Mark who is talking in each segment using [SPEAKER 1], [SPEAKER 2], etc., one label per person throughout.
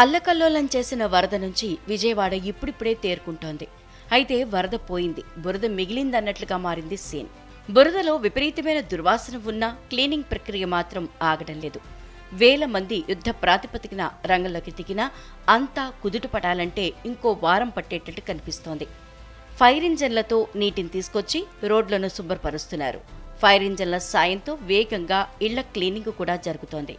[SPEAKER 1] అల్లకల్లోలం చేసిన వరద నుంచి విజయవాడ ఇప్పుడిప్పుడే తేరుకుంటోంది. అయితే వరద పోయింది. బురద మిగిలిందన్నట్లుగా మారింది సీన్. బురదలో విపరీతమైన దుర్వాసన ఉన్నా క్లీనింగ్ ప్రక్రియ మాత్రం ఆగడం లేదు. వేల మంది యుద్ధ ప్రాతిపదికన రంగంలోకి దిగినా అంతా కుదుటపడాలంటే ఇంకో వారం పట్టేటట్టు కనిపిస్తోంది. ఫైర్ ఇంజన్లతో నీటిని తీసుకొచ్చి రోడ్లను శుభ్రపరుస్తున్నారు. ఫైర్ ఇంజన్ల సాయంతో వేగంగా ఇళ్ళ క్లీనింగ్ కూడా జరుగుతోంది.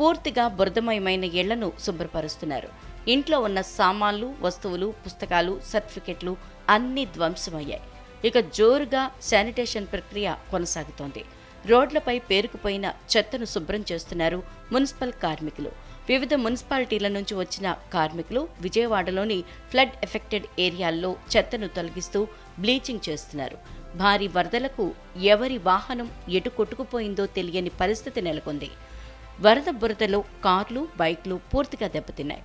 [SPEAKER 1] పూర్తిగా బురదమయమైన ఇళ్ళను శుభ్రపరుస్తున్నారు. ఇంట్లో ఉన్న సామాన్లు వస్తువులు పుస్తకాలు సర్టిఫికెట్లు అన్నీ ధ్వంసమయ్యాయి. ఇక జోరుగా శానిటేషన్ ప్రక్రియ కొనసాగుతోంది. రోడ్లపై పేరుకుపోయిన చెత్తను శుభ్రం చేస్తున్నారు మున్సిపల్ కార్మికులు. వివిధ మున్సిపాలిటీల నుంచి వచ్చిన కార్మికులు విజయవాడలోని ఫ్లడ్ ఎఫెక్టెడ్ ఏరియాల్లో చెత్తను తొలగిస్తూ బ్లీచింగ్ చేస్తున్నారు. భారీ వరదలకు ఎవరి వాహనం ఎటు కొట్టుకుపోయిందో తెలియని పరిస్థితి నెలకొంది. వరద బురదలో కార్లు బైక్లు పూర్తిగా దెబ్బతిన్నాయి.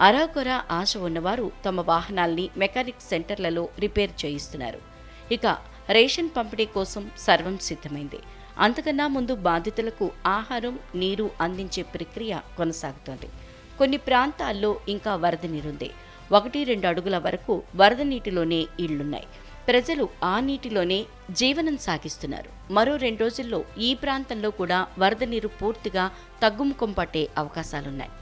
[SPEAKER 1] అరాకొర ఆశ ఉన్నవారు తమ వాహనాల్ని మెకానిక్ సెంటర్లలో రిపేర్ చేయిస్తున్నారు. ఇక రేషన్ పంపిణీ కోసం సర్వం సిద్ధమైంది. అంతకన్నా ముందు బాధితులకు ఆహారం నీరు అందించే ప్రక్రియ కొనసాగుతోంది. కొన్ని ప్రాంతాల్లో ఇంకా వరద నీరుంది. ఒకటి రెండు అడుగుల వరకు వరద నీటిలోనే ఇళ్ళున్నాయి. ప్రజలు ఆ నీటిలోనే జీవనం సాగిస్తున్నారు. మరో రెండు రోజుల్లో ఈ ప్రాంతంలో కూడా వరద నీరు పూర్తిగా తగ్గుముఖం పట్టే అవకాశాలున్నాయి.